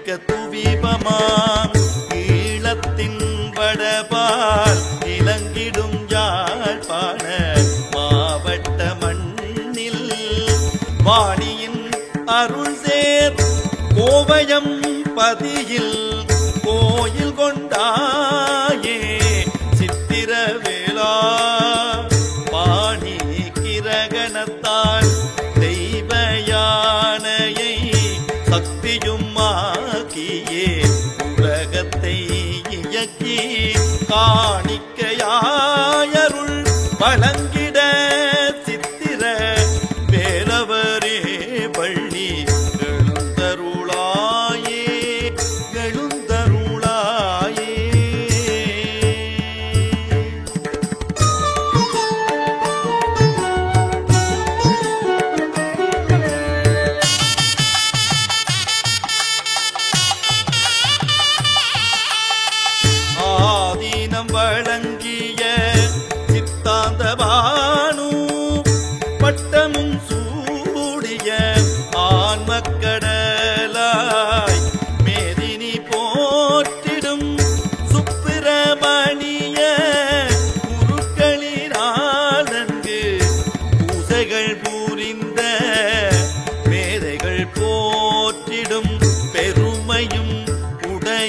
மிக்க துவீபமாம் ஈழத்தின் வடபால் இலங்கிடும் யாழ்ப்பாண மாவட்ட மண்ணில். வாணியின் அருள் சேர் கோவயம் பதியில்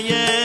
yeah.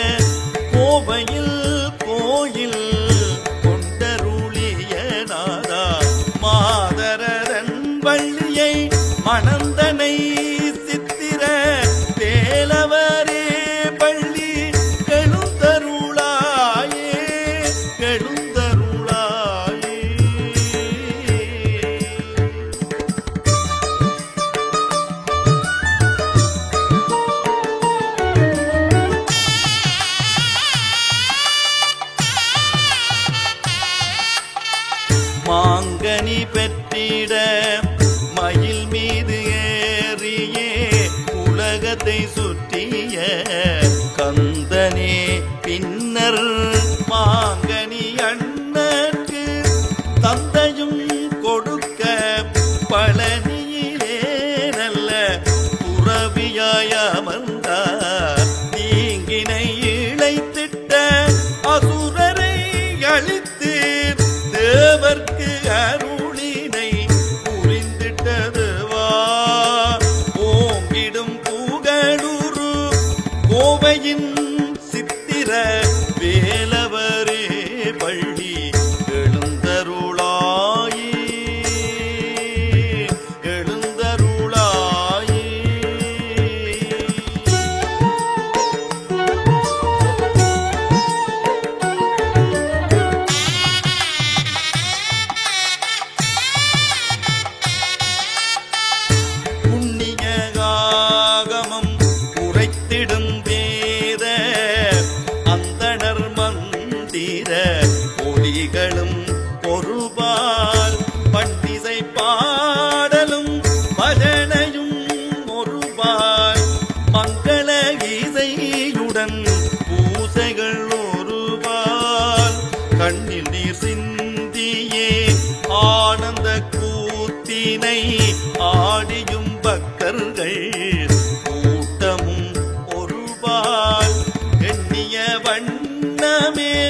Amém.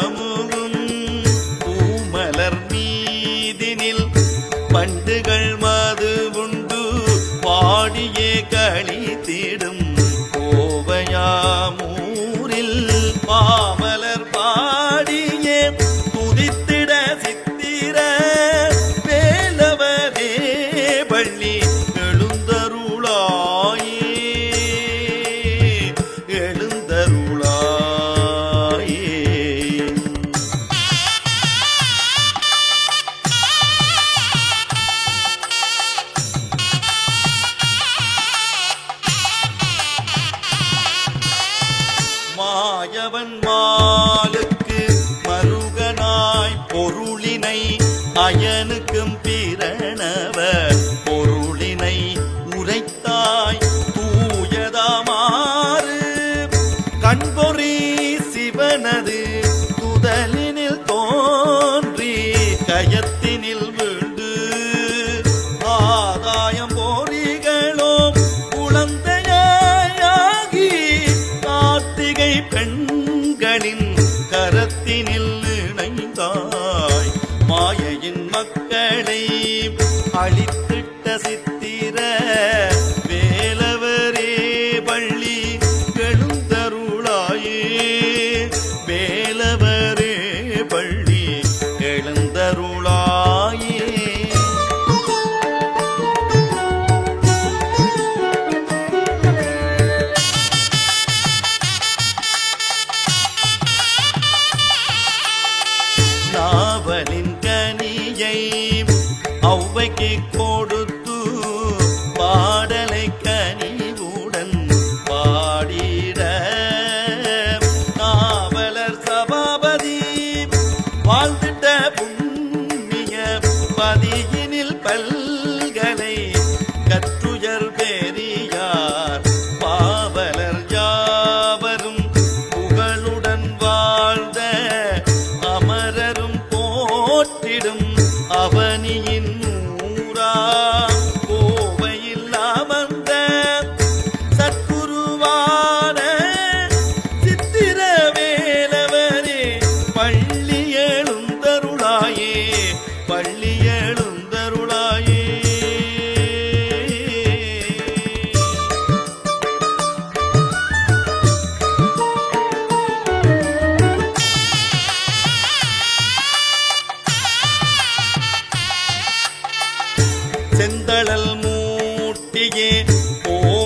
amo. மாயவன் மா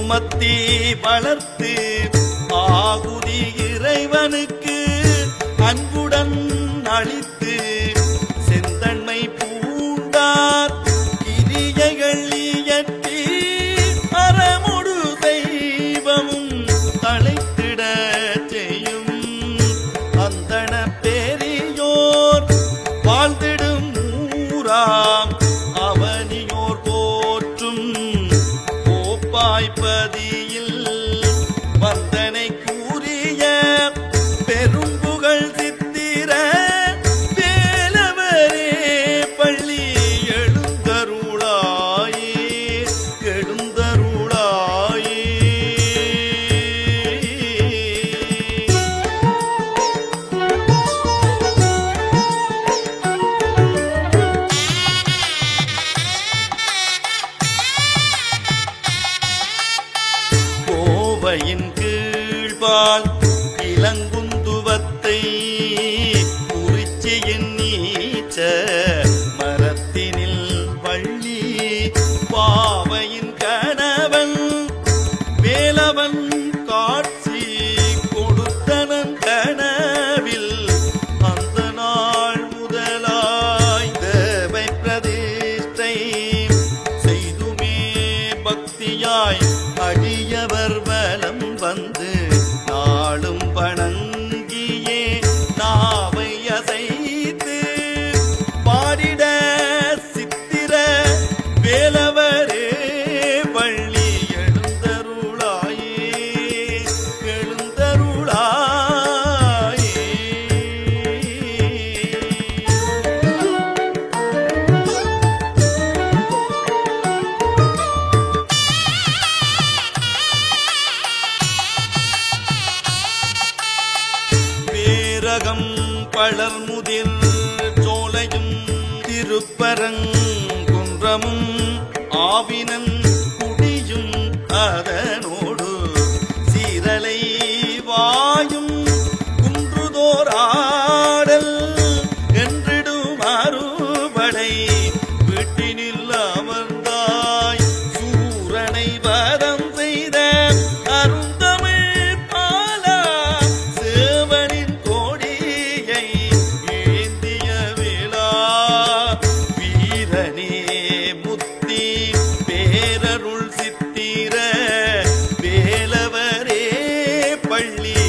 சுமத்தி வளர்த்து ஆகுதி இறைவனுக்கு அன்புடன் அளித்து மலைப்பதியில் வேலவன் உலகம் பழர்முதிர் சோலையும் திருப்பரங்குன்றமும் ஆவினன் குடியும் அதனோடு சீரலை வாயும் குன்றுதோராடல் என்றிடும் அறுபடை Bên